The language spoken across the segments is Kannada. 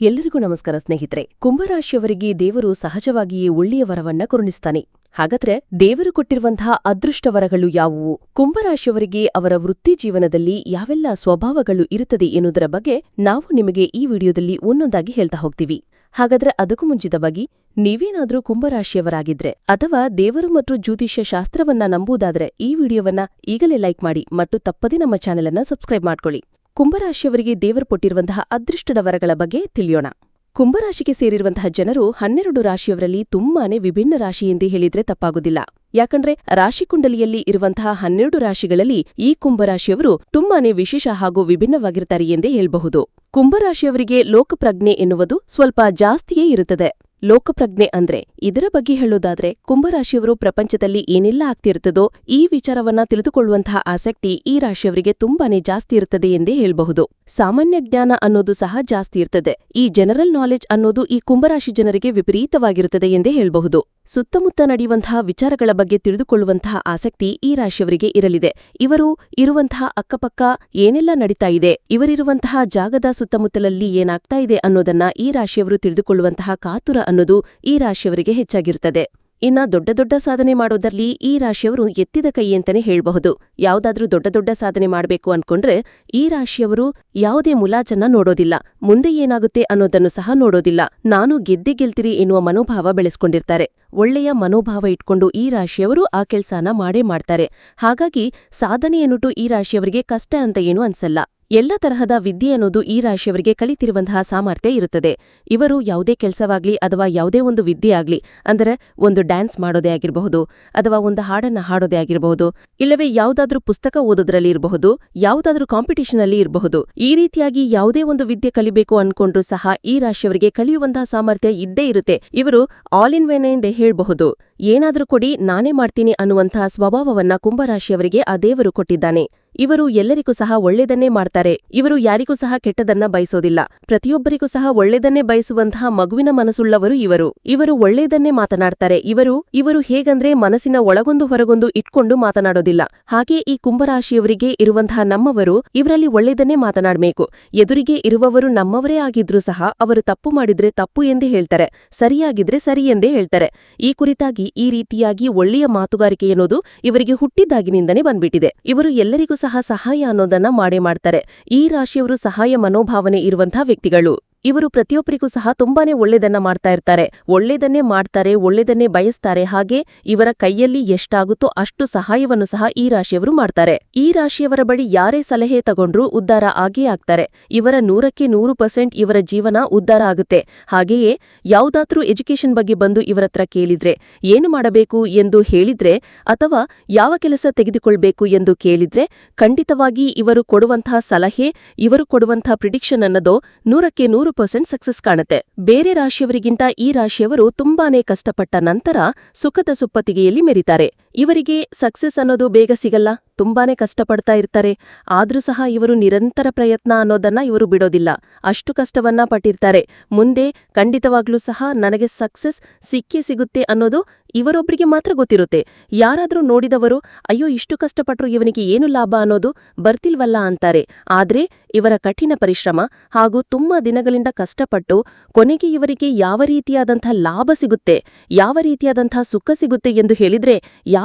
ಎಲ್ಲರಿಗೂ ನಮಸ್ಕಾರ ಸ್ನೇಹಿತರೆ. ಕುಂಭರಾಶಿಯವರಿಗೆ ದೇವರು ಸಹಜವಾಗಿಯೇ ಒಳ್ಳೆಯ ವರವನ್ನ ಕರುಣಿಸ್ತಾನೆ. ಹಾಗಾದ್ರೆ ದೇವರು ಕೊಟ್ಟಿರುವಂತಹ ಅದೃಷ್ಟ ವರಗಳು ಯಾವುವು? ಕುಂಭರಾಶಿಯವರಿಗೆ ಅವರ ವೃತ್ತಿ ಜೀವನದಲ್ಲಿ ಯಾವೆಲ್ಲ ಸ್ವಭಾವಗಳು ಇರುತ್ತದೆ ಎನ್ನುವುದರ ಬಗ್ಗೆ ನಾವು ನಿಮಗೆ ಈ ವಿಡಿಯೋದಲ್ಲಿ ಒಂದೊಂದಾಗಿ ಹೇಳ್ತಾ ಹೋಗ್ತೀವಿ. ಹಾಗಾದ್ರೆ ಅದಕ್ಕೂ ಮುಂಚಿತವಾಗಿ ನೀವೇನಾದ್ರೂ ಕುಂಭರಾಶಿಯವರಾಗಿದ್ರೆ ಅಥವಾ ದೇವರು ಮತ್ತು ಜ್ಯೋತಿಷ್ಯ ಶಾಸ್ತ್ರವನ್ನ ನಂಬುವುದಾದ್ರೆ ಈ ವಿಡಿಯೋವನ್ನ ಈಗಲೇ ಲೈಕ್ ಮಾಡಿ ಮತ್ತು ತಪ್ಪದೇ ನಮ್ಮ ಚಾನೆಲ್ ಅನ್ನ ಸಬ್ಸ್ಕ್ರೈಬ್ ಮಾಡ್ಕೊಳ್ಳಿ. ಕುಂಭರಾಶಿಯವರಿಗೆ ದೇವರು ಕೊಟ್ಟಿರುವಂತಹ ಅದೃಷ್ಟದ ವರಗಳ ಬಗ್ಗೆ ತಿಳಿಯೋಣ. ಕುಂಭರಾಶಿಗೆ ಸೇರಿರುವಂತಹ ಜನರು ಹನ್ನೆರಡು ರಾಶಿಯವರಲ್ಲಿ ತುಂಬಾನೇ ವಿಭಿನ್ನ ರಾಶಿ ಎಂದೇ ಹೇಳಿದ್ರೆ ತಪ್ಪಾಗುದಿಲ್ಲ ಯಾಕಂದ್ರೆ ರಾಶಿಕುಂಡಲಿಯಲ್ಲಿ ಇರುವಂತಹ ಹನ್ನೆರಡು ರಾಶಿಗಳಲ್ಲಿ ಈ ಕುಂಭರಾಶಿಯವರು ತುಂಬಾನೇ ವಿಶೇಷ ಹಾಗೂ ವಿಭಿನ್ನವಾಗಿರ್ತಾರೆ ಎಂದೇ ಹೇಳಬಹುದು. ಕುಂಭರಾಶಿಯವರಿಗೆ ಲೋಕಪ್ರಜ್ಞೆ ಎನ್ನುವುದು ಸ್ವಲ್ಪ ಜಾಸ್ತಿಯೇ ಇರುತ್ತದೆ. ಲೋಕಪ್ರಜ್ಞೆ ಅಂದ್ರೆ ಇದರ ಬಗ್ಗೆ ಹೇಳೋದಾದ್ರೆ ಕುಂಭರಾಶಿಯವರು ಪ್ರಪಂಚದಲ್ಲಿ ಏನೆಲ್ಲ ಆಗ್ತಿರುತ್ತದೋ ಈ ವಿಚಾರವನ್ನ ತಿಳಿದುಕೊಳ್ಳುವಂತಹ ಆಸಕ್ತಿ ಈ ರಾಶಿಯವರಿಗೆ ತುಂಬಾನೇ ಜಾಸ್ತಿ ಇರುತ್ತದೆ ಎಂದೇ ಹೇಳಬಹುದು. ಸಾಮಾನ್ಯ ಜ್ಞಾನ ಅನ್ನೋದು ಸಹ ಜಾಸ್ತಿ ಇರ್ತದೆ. ಈ ಜನರಲ್ ನಾಲೆಜ್ ಅನ್ನೋದು ಈ ಕುಂಭರಾಶಿ ಜನರಿಗೆ ವಿಪರೀತವಾಗಿರುತ್ತದೆ ಎಂದೇ ಹೇಳಬಹುದು. ಸುತ್ತಮುತ್ತ ನಡೆಯುವಂತಹ ವಿಚಾರಗಳ ಬಗ್ಗೆ ತಿಳಿದುಕೊಳ್ಳುವಂತಹ ಆಸಕ್ತಿ ಈ ರಾಶಿಯವರಿಗೆ ಇರಲಿದೆ. ಇವರು ಇರುವಂತಹ ಅಕ್ಕಪಕ್ಕ ಏನೆಲ್ಲ ನಡೀತಾ ಇದೆ, ಇವರಿರುವಂತಹ ಜಾಗದ ಸುತ್ತಮುತ್ತಲಲ್ಲಿ ಏನಾಗ್ತಾ ಇದೆ ಅನ್ನೋದನ್ನ ಈ ರಾಶಿಯವರು ತಿಳಿದುಕೊಳ್ಳುವಂತಹ ಕಾತುರ ಅನ್ನೋದು ಈ ರಾಶಿಯವರಿಗೆ ಹೆಚ್ಚಾಗಿರುತ್ತದೆ. ಇನ್ನ ದೊಡ್ಡ ದೊಡ್ಡ ಸಾಧನೆ ಮಾಡೋದರಲ್ಲಿ ಈ ರಾಶಿಯವರು ಎತ್ತಿದ ಕೈ ಅಂತಾನೆ ಹೇಳಬಹುದು. ಯಾವುದಾದ್ರೂ ದೊಡ್ಡ ದೊಡ್ಡ ಸಾಧನೆ ಮಾಡಬೇಕು ಅನ್ಕೊಂಡ್ರೆ ಈ ರಾಶಿಯವರು ಯಾವುದೇ ಮುಲಾಜನ್ನ ನೋಡೋದಿಲ್ಲ. ಮುಂದೆ ಏನಾಗುತ್ತೆ ಅನ್ನೋದನ್ನು ಸಹ ನೋಡೋದಿಲ್ಲ. ನಾನು ಗೆದ್ದೆ ಗೆಲ್ತಿರಿ ಎನ್ನುವ ಮನೋಭಾವ ಬೆಳೆಸ್ಕೊಂಡಿರ್ತಾರೆ. ಒಳ್ಳೆಯ ಮನೋಭಾವ ಇಟ್ಕೊಂಡು ಈ ರಾಶಿಯವರು ಆ ಕೆಲ್ಸಾನ ಮಾಡೇ ಮಾಡ್ತಾರೆ. ಹಾಗಾಗಿ ಸಾಧನೆ ಈ ರಾಶಿಯವರಿಗೆ ಕಷ್ಟ ಅಂತ ಏನೂ ಅನ್ಸಲ್ಲ. ಎಲ್ಲ ತರಹದ ವಿದ್ಯೆ ಅನ್ನೋದು ಈ ರಾಶಿಯವರಿಗೆ ಕಲಿತಿರುವಂತಹ ಸಾಮರ್ಥ್ಯ ಇರುತ್ತದೆ. ಇವರು ಯಾವುದೇ ಕೆಲಸವಾಗ್ಲಿ ಅಥವಾ ಯಾವುದೇ ಒಂದು ವಿದ್ಯೆ ಆಗ್ಲಿ, ಅಂದರೆ ಒಂದು ಡ್ಯಾನ್ಸ್ ಮಾಡೋದೇ ಆಗಿರಬಹುದು, ಅಥವಾ ಒಂದು ಹಾಡನ್ನ ಹಾಡೋದೇ ಆಗಿರಬಹುದು, ಇಲ್ಲವೇ ಯಾವುದಾದ್ರೂ ಪುಸ್ತಕ ಓದೋದ್ರಲ್ಲಿ ಇರಬಹುದು, ಯಾವುದಾದ್ರೂ ಕಾಂಪಿಟೇಷನ್ ಅಲ್ಲಿ ಇರಬಹುದು, ಈ ರೀತಿಯಾಗಿ ಯಾವುದೇ ಒಂದು ವಿದ್ಯೆ ಕಲಿಬೇಕು ಅನ್ಕೊಂಡ್ರೂ ಸಹ ಈ ರಾಶಿಯವರಿಗೆ ಕಲಿಯುವಂತಹ ಸಾಮರ್ಥ್ಯ ಇದ್ದೇ ಇರುತ್ತೆ. ಇವರು ಆಲ್ ಇನ್ ವೆನ್ ಎಂದೇ ಹೇಳಬಹುದು, ಏನಾದ್ರೂ ಕೊಡಿ, ನಾನೇ ಮಾಡ್ತೀನಿ ಅನ್ನುವಂತಹ ಸ್ವಭಾವವನ್ನ ಕುಂಭರಾಶಿಯವರಿಗೆ ಆ ದೇವರು ಕೊಟ್ಟಿದ್ದಾನೆ. ಇವರು ಎಲ್ಲರಿಗೂ ಸಹ ಒಳ್ಳೆಯದನ್ನೇ ಮಾಡ್ತಾರೆ. ಇವರು ಯಾರಿಗೂ ಸಹ ಕೆಟ್ಟದನ್ನ ಬಯಸೋದಿಲ್ಲ. ಪ್ರತಿಯೊಬ್ಬರಿಗೂ ಸಹ ಒಳ್ಳೆಯದನ್ನೇ ಬಯಸುವಂತಹ ಮಗುವಿನ ಮನಸ್ಸುಳ್ಳವರು ಇವರು. ಇವರು ಒಳ್ಳೆಯದನ್ನೇ ಮಾತನಾಡ್ತಾರೆ. ಇವರು ಇವರು ಹೇಗಂದ್ರೆ ಮನಸ್ಸಿನ ಒಳಗೊಂದು ಹೊರಗೊಂದು ಇಟ್ಕೊಂಡು ಮಾತನಾಡೋದಿಲ್ಲ. ಹಾಗೆ ಈ ಕುಂಭರಾಶಿಯವರಿಗೆ ಇರುವಂತಹ ನಮ್ಮವರು ಇವರಲ್ಲಿ ಒಳ್ಳೆಯದನ್ನೇ ಮಾತನಾಡಬೇಕು. ಎದುರಿಗೆ ಇರುವವರು ನಮ್ಮವರೇ ಆಗಿದ್ರೂ ಸಹ ಅವರು ತಪ್ಪು ಮಾಡಿದ್ರೆ ತಪ್ಪು ಎಂದೇ ಹೇಳ್ತಾರೆ. ಸರಿಯಾಗಿದ್ರೆ ಸರಿ ಎಂದೇ ಹೇಳ್ತಾರೆ. ಈ ಕುರಿತಾಗಿ, ಈ ರೀತಿಯಾಗಿ ಒಳ್ಳೆಯ ಮಾತುಗಾರಿಕೆ ಎನ್ನುವುದು ಇವರಿಗೆ ಹುಟ್ಟಿದಾಗಿನಿಂದನೇ ಬಂದ್ಬಿಟ್ಟಿದೆ. ಇವರು ಎಲ್ಲರಿಗೂ ಸಹಾಯ ಅನ್ನೋದನ್ನ ಮಾಡೇ ಮಾಡ್ತಾರೆ. ಈ ರಾಶಿಯವರು ಸಹಾಯ ಮನೋಭಾವನೆ ಇರುವಂತಹ ವ್ಯಕ್ತಿಗಳು. ಇವರು ಪ್ರತಿಯೊಬ್ಬರಿಗೂ ಸಹ ತುಂಬಾನೇ ಒಳ್ಳೆದನ್ನ ಮಾಡ್ತಾ ಇರ್ತಾರೆ. ಒಳ್ಳೆದನ್ನೇ ಮಾಡ್ತಾರೆ ಒಳ್ಳೆದನ್ನೇ ಬಯಸ್ತಾರೆ, ಹಾಗೆ ಇವರ ಕೈಯಲ್ಲಿ ಎಷ್ಟಾಗುತ್ತೋ ಅಷ್ಟು ಸಹಾಯವನ್ನು ಸಹ ಈ ರಾಶಿಯವರು ಮಾಡ್ತಾರೆ. ಈ ರಾಶಿಯವರ ಬಳಿ ಯಾರೇ ಸಲಹೆ ತಗೊಂಡ್ರೂ ಉದ್ಧಾರ ಆಗೇ ಆಗ್ತಾರೆ. ಇವರ ನೂರಕ್ಕೆ ನೂರು ಪರ್ಸೆಂಟ್ ಇವರ ಜೀವನ ಉದ್ಧಾರ ಆಗುತ್ತೆ. ಹಾಗೆಯೇ ಯಾವುದಾದ್ರೂ ಎಜುಕೇಷನ್ ಬಗ್ಗೆ ಬಂದು ಇವರತ್ರ ಕೇಳಿದ್ರೆ, ಏನು ಮಾಡಬೇಕು ಎಂದು ಹೇಳಿದ್ರೆ, ಅಥವಾ ಯಾವ ಕೆಲಸ ತೆಗೆದುಕೊಳ್ಬೇಕು ಎಂದು ಕೇಳಿದ್ರೆ, ಖಂಡಿತವಾಗಿ ಇವರು ಕೊಡುವಂತಹ ಸಲಹೆ, ಇವರು ಕೊಡುವಂತಹ ಪ್ರಿಡಿಕ್ಷನ್ ಅನ್ನೋದು ನೂರಕ್ಕೆ ನೂರು ಪರ್ಸೆಂಟ್ ಸಕ್ಸಸ್ ಕಾಣುತ್ತೆ. ಬೇರೆ ರಾಶಿಯವರಿಗಿಂತ ಈ ರಾಶಿಯವರು ತುಂಬಾನೇ ಕಷ್ಟಪಟ್ಟ ನಂತರ ಸುಖದ ಸುಪ್ಪತ್ತಿಗೆಯಲ್ಲಿ ಮೆರಿತಾರೆ. ಇವರಿಗೆ ಸಕ್ಸಸ್ ಅನ್ನೋದು ಬೇಗ ಸಿಗಲ್ಲ, ತುಂಬಾನೇ ಕಷ್ಟಪಡ್ತಾ ಇರ್ತಾರೆ. ಆದ್ರೂ ಸಹ ಇವರು ನಿರಂತರ ಪ್ರಯತ್ನ ಅನ್ನೋದನ್ನ ಇವರು ಬಿಡೋದಿಲ್ಲ. ಅಷ್ಟು ಕಷ್ಟವನ್ನ ಪಟ್ಟಿರ್ತಾರೆ. ಮುಂದೆ ಖಂಡಿತವಾಗ್ಲೂ ಸಹ ನನಗೆ ಸಕ್ಸಸ್ ಸಿಕ್ಕೇ ಸಿಗುತ್ತೆ ಅನ್ನೋದು ಇವರೊಬ್ಬರಿಗೆ ಮಾತ್ರ ಗೊತ್ತಿರುತ್ತೆ. ಯಾರಾದರೂ ನೋಡಿದವರು, ಅಯ್ಯೋ, ಇಷ್ಟು ಕಷ್ಟಪಟ್ರು ಇವನಿಗೆ ಏನು ಲಾಭ ಅನ್ನೋದು ಬರ್ತಿಲ್ವಲ್ಲ ಅಂತಾರೆ. ಆದ್ರೆ ಇವರ ಕಠಿಣ ಪರಿಶ್ರಮ ಹಾಗೂ ತುಂಬ ದಿನಗಳಿಂದ ಕಷ್ಟಪಟ್ಟು ಕೊನೆಗೆ ಇವರಿಗೆ ಯಾವ ರೀತಿಯಾದಂಥ ಲಾಭ ಸಿಗುತ್ತೆ, ಯಾವ ರೀತಿಯಾದಂಥ ಸುಖ ಸಿಗುತ್ತೆ ಎಂದು ಹೇಳಿದ್ರೆ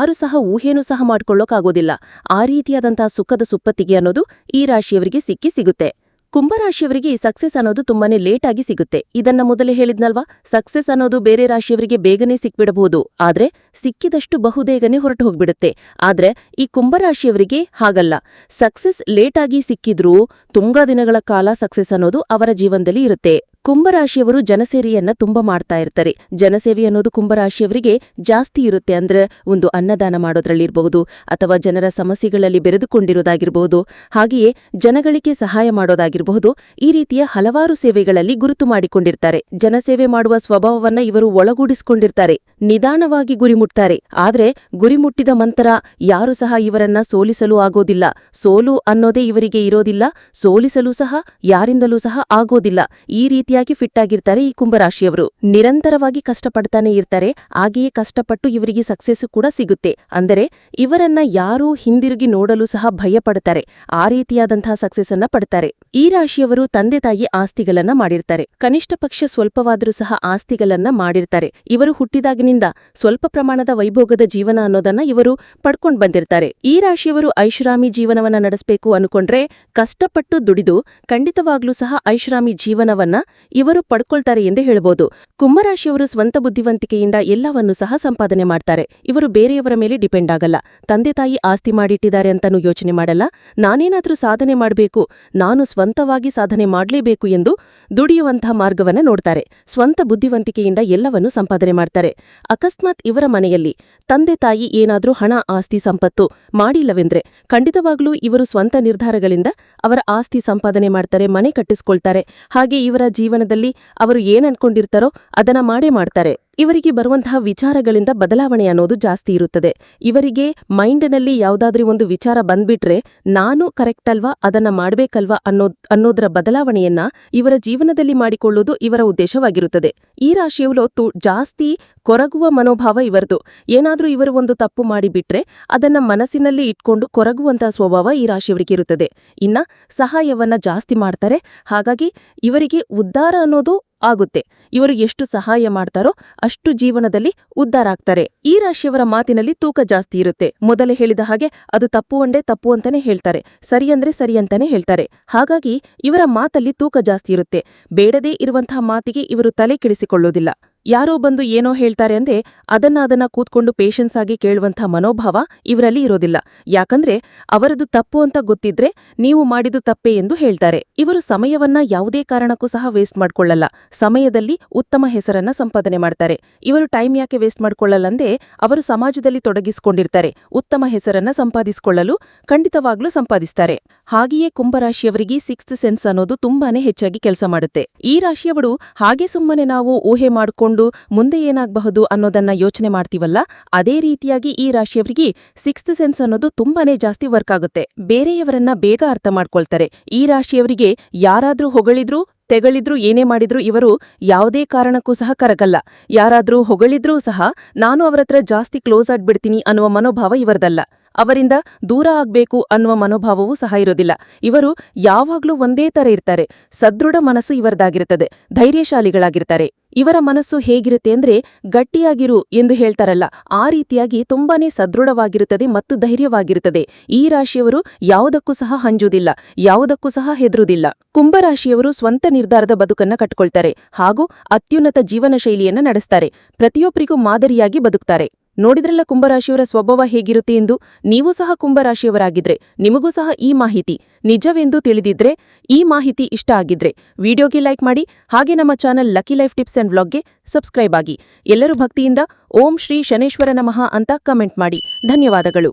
ಯಾರು ಸಹ ಊಹೇನೂ ಸಹ ಮಾಡ್ಕೊಳ್ಳೋಕ್ಕಾಗೋದಿಲ್ಲ ಆ ರೀತಿಯಾದಂತಹ ಸುಖದ ಸುಪ್ಪತ್ತಿಗೆ ಅನ್ನೋದು ಈ ರಾಶಿಯವರಿಗೆ ಸಿಕ್ಕಿ ಸಿಗುತ್ತೆ. ಕುಂಭರಾಶಿಯವರಿಗೆ ಸಕ್ಸೆಸ್ ಅನ್ನೋದು ತುಂಬಾನೇ ಲೇಟ್ ಆಗಿ ಸಿಗುತ್ತೆ. ಇದನ್ನ ಮೊದಲೇ ಹೇಳಿದ್ನಲ್ವಾ? ಸಕ್ಸೆಸ್ ಅನ್ನೋದು ಬೇರೆ ರಾಶಿಯವರಿಗೆ ಬೇಗನೆ ಸಿಕ್ಬಿಡಬಹುದು. ಆದ್ರೆ ಸಿಕ್ಕಿದಷ್ಟು ಬಹುಬೇಗನೆ ಹೊರಟು ಹೋಗ್ಬಿಡುತ್ತೆ. ಆದ್ರೆ ಈ ಕುಂಭರಾಶಿಯವರಿಗೆ ಹಾಗಲ್ಲ. ಸಕ್ಸೆಸ್ ಲೇಟಾಗಿ ಸಿಕ್ಕಿದ್ರೂ ತುಂಗಾ ದಿನಗಳ ಕಾಲ ಸಕ್ಸೆಸ್ ಅನ್ನೋದು ಅವರ ಜೀವನದಲ್ಲಿ ಇರುತ್ತೆ. ಕುಂಭರಾಶಿಯವರು ಜನಸೇರಿಯನ್ನ ತುಂಬಾ ಮಾಡ್ತಾ ಇರ್ತಾರೆ. ಜನಸೇವೆ ಅನ್ನೋದು ಕುಂಭರಾಶಿಯವರಿಗೆ ಜಾಸ್ತಿ ಇರುತ್ತೆ ಅಂದ್ರೆ ಒಂದು ಅನ್ನದಾನ ಮಾಡೋದ್ರಲ್ಲಿರಬಹುದು ಅಥವಾ ಜನರ ಸಮಸ್ಯೆಗಳಲ್ಲಿ ಬೆರೆದುಕೊಂಡಿರೋದಾಗಿರಬಹುದು, ಹಾಗೆಯೇ ಜನಗಳಿಗೆ ಸಹಾಯ ಮಾಡೋದಾಗಿರಬಹುದು, ಈ ರೀತಿಯ ಹಲವಾರು ಸೇವೆಗಳಲ್ಲಿ ಗುರುತು ಮಾಡಿಕೊಂಡಿರ್ತಾರೆ. ಜನಸೇವೆ ಮಾಡುವ ಸ್ವಭಾವವನ್ನ ಇವರು ಒಳಗೂಡಿಸಿಕೊಂಡಿರ್ತಾರೆ. ನಿಧಾನವಾಗಿ ಗುರಿ ಮುಟ್ತಾರೆ. ಆದ್ರೆ ಗುರಿ ಮುಟ್ಟಿದ ನಂತರ ಯಾರು ಸಹ ಇವರನ್ನ ಸೋಲಿಸಲು ಆಗೋದಿಲ್ಲ. ಸೋಲು ಅನ್ನೋದೇ ಇವರಿಗೆ ಇರೋದಿಲ್ಲ, ಸೋಲಿಸಲು ಸಹ ಯಾರಿಂದಲೂ ಸಹ ಆಗೋದಿಲ್ಲ. ಈ ರೀತಿ ರೀತಿಯಾಗಿ ಫಿಟ್ ಆಗಿರ್ತಾರೆ ಈ ಕುಂಭರಾಶಿಯವರು. ನಿರಂತರವಾಗಿ ಕಷ್ಟಪಡ್ತಾನೆ ಇರ್ತಾರೆ, ಹಾಗೆಯೇ ಕಷ್ಟಪಟ್ಟು ಇವರಿಗೆ ಸಕ್ಸೆಸ್ ಕೂಡ ಸಿಗುತ್ತೆ. ಅಂದರೆ, ಇವರನ್ನ ಯಾರೂ ಹಿಂದಿರುಗಿ ನೋಡಲು ಸಹ ಭಯ ಪಡ್ತಾರೆ ಆ ರೀತಿಯಾದಂತಹ ಸಕ್ಸೆಸ್ ಅನ್ನ ಪಡ್ತಾರೆ. ಈ ರಾಶಿಯವರು ತಂದೆ ತಾಯಿ ಆಸ್ತಿಗಳನ್ನ ಮಾಡಿರ್ತಾರೆ. ಕನಿಷ್ಠ ಪಕ್ಷ ಸ್ವಲ್ಪವಾದರೂ ಸಹ ಆಸ್ತಿಗಳನ್ನ ಮಾಡಿರ್ತಾರೆ. ಇವರು ಹುಟ್ಟಿದಾಗಿನಿಂದ ಸ್ವಲ್ಪ ಪ್ರಮಾಣದ ವೈಭೋಗದ ಜೀವನ ಅನ್ನೋದನ್ನ ಇವರು ಪಡ್ಕೊಂಡ್ ಬಂದಿರ್ತಾರೆ. ಈ ರಾಶಿಯವರು ಐಷಾರಾಮಿ ಜೀವನವನ್ನ ನಡೆಸಬೇಕು ಅನ್ಕೊಂಡ್ರೆ, ಕಷ್ಟಪಟ್ಟು ದುಡಿದು ಖಂಡಿತವಾಗ್ಲೂ ಸಹ ಐಷಾರಾಮಿ ಜೀವನವನ್ನ ಇವರು ಪಡ್ಕೊಳ್ತಾರೆ ಎಂದು ಹೇಳಬಹುದು ಕುಂಭರಾಶಿಯವರು ಸ್ವಂತ ಬುದ್ಧಿವಂತಿಕೆಯಿಂದ ಎಲ್ಲವನ್ನೂ ಸಹ ಸಂಪಾದನೆ ಮಾಡ್ತಾರೆ. ಇವರು ಬೇರೆಯವರ ಮೇಲೆ ಡಿಪೆಂಡ್ ಆಗಲ್ಲ. ತಂದೆ ತಾಯಿ ಆಸ್ತಿ ಮಾಡಿಟ್ಟಿದ್ದಾರೆ ಅಂತಾನೂ ಯೋಚನೆ ಮಾಡಲ್ಲ. ನಾನೇನಾದ್ರೂ ಸಾಧನೆ ಮಾಡಬೇಕು, ನಾನು ಸ್ವಂತವಾಗಿ ಸಾಧನೆ ಮಾಡಲೇಬೇಕು ಎಂದು ದುಡಿಯುವಂತಹ ಮಾರ್ಗವನ್ನ ನೋಡ್ತಾರೆ. ಸ್ವಂತ ಬುದ್ಧಿವಂತಿಕೆಯಿಂದ ಎಲ್ಲವನ್ನೂ ಸಂಪಾದನೆ ಮಾಡ್ತಾರೆ. ಅಕಸ್ಮಾತ್ ಇವರ ಮನೆಯಲ್ಲಿ ತಂದೆ ತಾಯಿ ಏನಾದರೂ ಹಣ, ಆಸ್ತಿ, ಸಂಪತ್ತು ಮಾಡಿಲ್ಲವೆಂದ್ರೆ ಖಂಡಿತವಾಗ್ಲೂ ಇವರು ಸ್ವಂತ ನಿರ್ಧಾರಗಳಿಂದ ಅವರ ಆಸ್ತಿ ಸಂಪಾದನೆ ಮಾಡ್ತಾರೆ, ಮನೆ ಕಟ್ಟಿಸ್ಕೊಳ್ತಾರೆ. ಹಾಗೆ ಇವರ ಜೀವನದಲ್ಲಿ ಅವರು ಏನನ್ಕೊಂಡಿರ್ತಾರೋ ಅದನ್ನ ಮಾಡೇ ಮಾಡ್ತಾರೆ. ಇವರಿಗೆ ಬರುವಂತಹ ವಿಚಾರಗಳಿಂದ ಬದಲಾವಣೆ ಅನ್ನೋದು ಜಾಸ್ತಿ ಇರುತ್ತದೆ. ಇವರಿಗೆ ಮೈಂಡ್ನಲ್ಲಿ ಯಾವುದಾದ್ರೂ ಒಂದು ವಿಚಾರ ಬಂದ್ಬಿಟ್ರೆ ನಾನು ಕರೆಕ್ಟ್ ಅಲ್ವಾ, ಅದನ್ನ ಮಾಡಬೇಕಲ್ವಾ ಅನ್ನೋ, ಅನ್ನೋದರ ಬದಲಾವಣೆಯನ್ನ ಇವರ ಜೀವನದಲ್ಲಿ ಮಾಡಿಕೊಳ್ಳುವುದು ಇವರ ಉದ್ದೇಶವಾಗಿರುತ್ತದೆ. ಈ ರಾಶಿಯವರು ಜಾಸ್ತಿ ಕೊರಗುವ ಮನೋಭಾವ ಇವರದು. ಏನಾದ್ರೂ ಇವರು ಒಂದು ತಪ್ಪು ಮಾಡಿಬಿಟ್ರೆ ಅದನ್ನ ಮನಸ್ಸಿನಲ್ಲಿ ಇಟ್ಕೊಂಡು ಕೊರಗುವಂತಹ ಸ್ವಭಾವ ಈ ರಾಶಿಯವರಿಗೆ ಇರುತ್ತದೆ. ಇನ್ನ ಸಹಾಯವನ್ನ ಜಾಸ್ತಿ ಮಾಡ್ತಾರೆ. ಹಾಗಾಗಿ ಇವರಿಗೆ ಉದ್ಧಾರ ಅನ್ನೋದು ಆಗುತ್ತೆ. ಇವರು ಎಷ್ಟು ಸಹಾಯ ಮಾಡ್ತಾರೋ ಅಷ್ಟು ಜೀವನದಲ್ಲಿ ಉದ್ಧಾರ ಆಗ್ತಾರೆ. ಈ ರಾಶಿಯವರ ಮಾತಿನಲ್ಲಿ ತೂಕ ಜಾಸ್ತಿ ಇರುತ್ತೆ. ಮೊದಲೇ ಹೇಳಿದ ಹಾಗೆ ಅದು ತಪ್ಪು ಒಂದೇ ತಪ್ಪು ಅಂತಾನೆ ಹೇಳ್ತಾರೆ. ಸರಿ ಅಂದ್ರೆ ಸರಿ ಅಂತಾನೆ ಹೇಳ್ತಾರೆ. ಹಾಗಾಗಿ ಇವರ ಮಾತಲ್ಲಿ ತೂಕ ಜಾಸ್ತಿ ಇರುತ್ತೆ. ಬೇಡದೇ ಇರುವಂತಹ ಮಾತಿಗೆ ಇವರು ತಲೆ ಕೆಡಿಸಿಕೊಳ್ಳೋದಿಲ್ಲ. ಯಾರೋ ಬಂದು ಏನೋ ಹೇಳ್ತಾರೆ ಅಂದೆ ಅದನ್ನ ಅದನ್ನ ಕೂತ್ಕೊಂಡು ಪೇಷನ್ಸ್ ಆಗಿ ಕೇಳುವಂಥ ಮನೋಭಾವ ಇವರಲ್ಲಿ ಇರೋದಿಲ್ಲ. ಯಾಕಂದ್ರೆ ಅವರದು ತಪ್ಪು ಅಂತ ಗೊತ್ತಿದ್ರೆ ನೀವು ಮಾಡಿದು ತಪ್ಪೆ ಎಂದು ಹೇಳ್ತಾರೆ. ಇವರು ಸಮಯವನ್ನ ಯಾವುದೇ ಕಾರಣಕ್ಕೂ ಸಹ ವೇಸ್ಟ್ ಮಾಡ್ಕೊಳ್ಳಲ್ಲ. ಸಮಯದಲ್ಲಿ ಉತ್ತಮ ಹೆಸರನ್ನ ಸಂಪಾದನೆ ಮಾಡ್ತಾರೆ. ಇವರು ಟೈಮ್ ಯಾಕೆ ವೇಸ್ಟ್ ಮಾಡ್ಕೊಳ್ಳಲ್ಲಂದೆ ಅವರು ಸಮಾಜದಲ್ಲಿ ತೊಡಗಿಸಿಕೊಂಡಿರ್ತಾರೆ. ಉತ್ತಮ ಹೆಸರನ್ನ ಸಂಪಾದಿಸಿಕೊಳ್ಳಲು, ಖಂಡಿತವಾಗ್ಲೂ ಸಂಪಾದಿಸ್ತಾರೆ. ಹಾಗೆಯೇ ಕುಂಭರಾಶಿಯವರಿಗೆ ಸಿಕ್ಸ್ತ್ ಸೆನ್ಸ್ ಅನ್ನೋದು ತುಂಬಾನೇ ಹೆಚ್ಚಾಗಿ ಕೆಲಸ ಮಾಡುತ್ತೆ. ಈ ರಾಶಿಯವರು ಹಾಗೆ ಸುಮ್ಮನೆ ನಾವು ಊಹೆ ಮಾಡಿಕೊಂಡು ಮುಂದೆ ಏನಾಗಬಹುದು ಅನ್ನೋದನ್ನ ಯೋಚನೆ ಮಾಡ್ತೀವಲ್ಲ, ಅದೇ ರೀತಿಯಾಗಿ ಈ ರಾಶಿಯವರಿಗೆ ಸಿಕ್ಸ್ತ್ ಸೆನ್ಸ್ ಅನ್ನೋದು ತುಂಬಾನೇ ಜಾಸ್ತಿ ವರ್ಕ್ ಆಗುತ್ತೆ. ಬೇರೆಯವರನ್ನ ಬೇಗ ಅರ್ಥ ಮಾಡ್ಕೊಳ್ತಾರೆ. ಈ ರಾಶಿಯವರಿಗೆ ಯಾರಾದ್ರೂ ಹೊಗಳಿದ್ರು, ತೆಗಳಿದ್ರು, ಏನೇ ಮಾಡಿದ್ರು ಇವರು ಯಾವುದೇ ಕಾರಣಕ್ಕೂ ಸಹ ಕರಗಲ್ಲ. ಯಾರಾದ್ರೂ ಹೊಗಳಿದ್ರೂ ಸಹ ನಾನು ಅವರತ್ರ ಜಾಸ್ತಿ ಕ್ಲೋಸ್ ಆಗ್ಬಿಡ್ತೀನಿ ಅನ್ನುವ ಮನೋಭಾವ ಇವರದಲ್ಲ. ಅವರಿಂದ ದೂರ ಆಗ್ಬೇಕು ಅನ್ನುವ ಮನೋಭಾವವೂ ಸಹ ಇರೋದಿಲ್ಲ. ಇವರು ಯಾವಾಗ್ಲೂ ಒಂದೇ ತರ ಇರ್ತಾರೆ. ಸದೃಢ ಮನಸ್ಸು ಇವರದಾಗಿರುತ್ತದೆ. ಧೈರ್ಯಶಾಲಿಗಳಾಗಿರ್ತಾರೆ. ಇವರ ಮನಸ್ಸು ಹೇಗಿರುತ್ತೆ ಅಂದ್ರೆ ಗಟ್ಟಿಯಾಗಿರು ಎಂದು ಹೇಳ್ತಾರಲ್ಲ. ಆ ರೀತಿಯಾಗಿ ತುಂಬಾನೇ ಸದೃಢವಾಗಿರುತ್ತದೆ ಮತ್ತು ಧೈರ್ಯವಾಗಿರುತ್ತದೆ. ಈ ರಾಶಿಯವರು ಯಾವುದಕ್ಕೂ ಸಹ ಹಂಜುವುದಿಲ್ಲ. ಯಾವುದಕ್ಕೂ ಸಹ ಹೆದರುವುದಿಲ್ಲ. ಕುಂಭರಾಶಿಯವರು ಸ್ವಂತ ನಿರ್ಧಾರದ ಬದುಕನ್ನ ಕಟ್ಕೊಳ್ತಾರೆ. ಹಾಗೂ ಅತ್ಯುನ್ನತ ಜೀವನ ಶೈಲಿಯನ್ನ ನಡೆಸ್ತಾರೆ. ಪ್ರತಿಯೊಬ್ಬರಿಗೂ ಮಾದರಿಯಾಗಿ ಬದುಕ್ತಾರೆ. ನೋಡಿದ್ರಲ್ಲ ಕುಂಭರಾಶಿಯವರ ಸ್ವಭಾವ ಹೇಗಿರುತ್ತೆ ಎಂದು? ನೀವು ಸಹ ಕುಂಭರಾಶಿಯವರಾಗಿದ್ರೆ ನಿಮಗೂ ಸಹ ಈ ಮಾಹಿತಿ ನಿಜವೆಂದು ತಿಳಿದಿದ್ರೆ ಈ ಮಾಹಿತಿ ಇಷ್ಟ ಆಗಿದ್ರೆ ವಿಡಿಯೋಗೆ ಲೈಕ್ ಮಾಡಿ ಹಾಗೆ ನಮ್ಮ channel lucky life tips and ವ್ಲಾಗ್ಗೆ subscribe ಆಗಿ. ಎಲ್ಲರೂ ಭಕ್ತಿಯಿಂದ ಓಂ ಶ್ರೀ ಶನೇಶ್ವರ ನಮಃ ಅಂತ ಕಮೆಂಟ್ ಮಾಡಿ. ಧನ್ಯವಾದಗಳು.